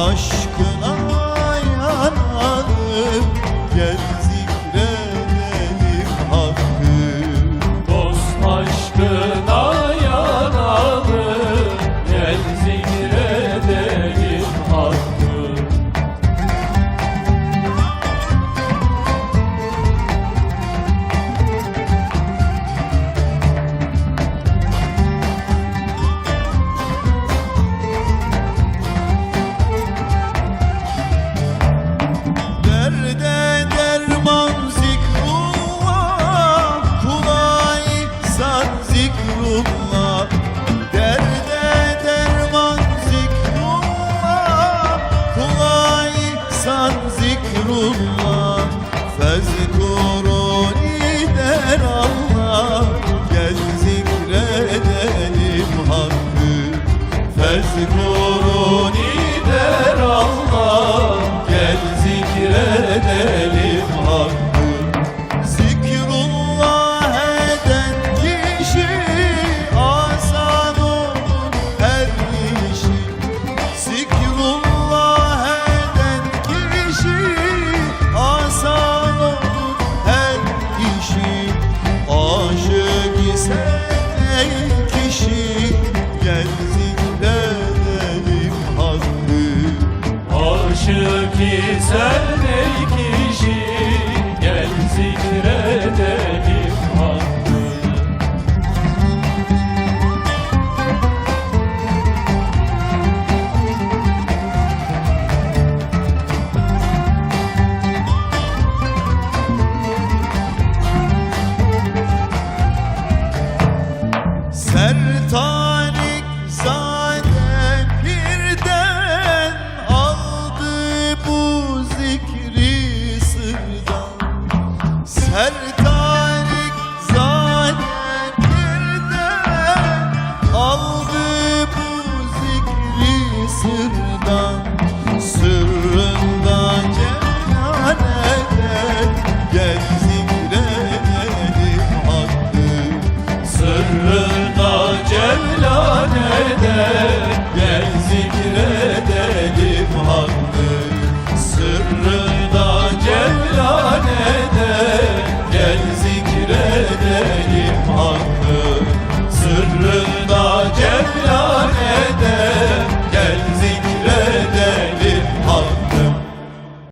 Dost zikrullah Derde derman zikrullah Kula ihsan zikrullah Fezkuruni der Allah hakkı Fezkuruni kişi Gel zikredelim hakkı. Aşık isen time. Yeah.